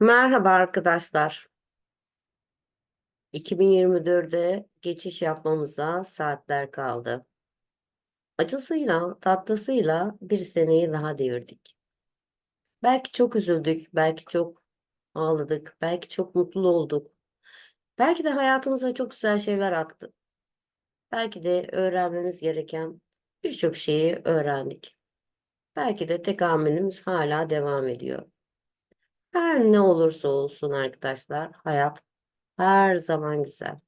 Merhaba arkadaşlar. 2024'e geçiş yapmamıza saatler kaldı. Acısıyla, tatlısıyla bir seneyi daha devirdik. Belki çok üzüldük, belki çok ağladık, belki çok mutlu olduk. Belki de hayatımıza çok güzel şeyler aktı. Belki de öğrenmemiz gereken birçok şeyi öğrendik. Belki de tekamülümüz hala devam ediyor. Her ne olursa olsun arkadaşlar, hayat her zaman güzel.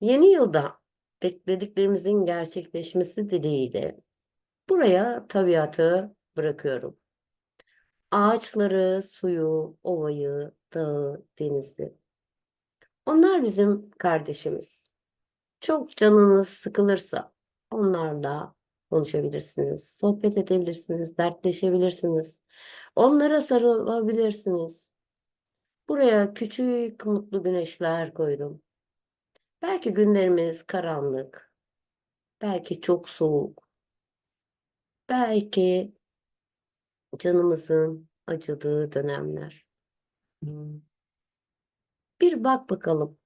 Yeni yılda beklediklerimizin gerçekleşmesi dileğiyle buraya tabiatı bırakıyorum. Ağaçları, suyu, ovayı, dağı, denizi. Onlar bizim kardeşimiz. Çok canınız sıkılırsa onlarla konuşabilirsiniz, sohbet edebilirsiniz, dertleşebilirsiniz. Onlara sarılabilirsiniz. Buraya küçük mutlu güneşler koydum. Belki günlerimiz karanlık, belki çok soğuk, belki canımızın acıdığı dönemler. Bir bak bakalım.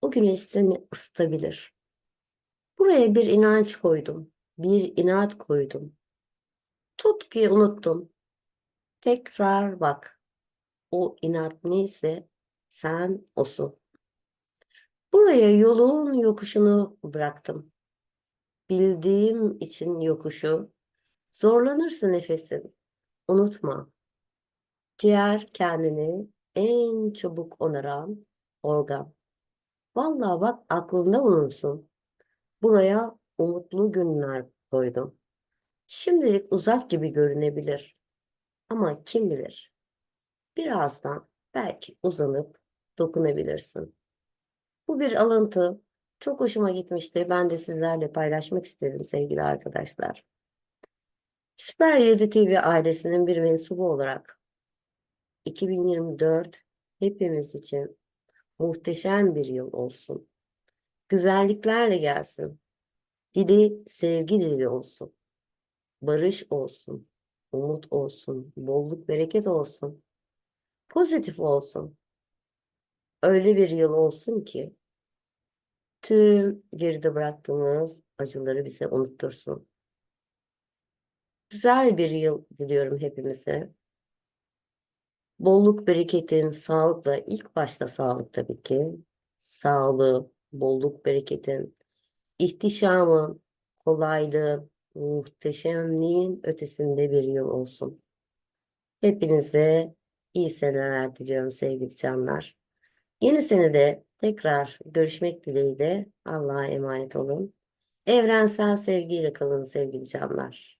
O güneş seni ısıtabilir. Buraya bir inanç koydum, bir inat koydum. Tut ki unuttun. Tekrar bak. O inat neyse sen osun. Buraya yolun yokuşunu bıraktım. Bildiğim için yokuşu, zorlanırsa nefesin, unutma. Ciğer kendini en çabuk onaran organ. Vallahi bak aklında bulunsun. Buraya umutlu günler koydum. Şimdilik uzak gibi görünebilir. Ama kim bilir? Birazdan belki uzanıp dokunabilirsin. Bu bir alıntı. Çok hoşuma gitmişti. Ben de sizlerle paylaşmak istedim sevgili arkadaşlar. Süper 7 TV ailesinin bir mensubu olarak 2024 hepimiz için muhteşem bir yıl olsun. Güzelliklerle gelsin. Dili sevgi dili olsun. Barış olsun. Umut olsun. Bolluk bereket olsun. Pozitif olsun. Öyle bir yıl olsun ki tüm geride bıraktığımız acıları bize unuttursun. Güzel bir yıl diliyorum hepimize. Bolluk, bereketin, sağlıkla, ilk başta sağlık tabii ki. Sağlığı, bolluk, bereketin, ihtişamın, kolaylığı, muhteşemliğin ötesinde bir yıl olsun. Hepinize iyi seneler diliyorum sevgili canlar. Yeni senede tekrar görüşmek dileğiyle Allah'a emanet olun. Evrensel sevgiyle kalın sevgili canlar.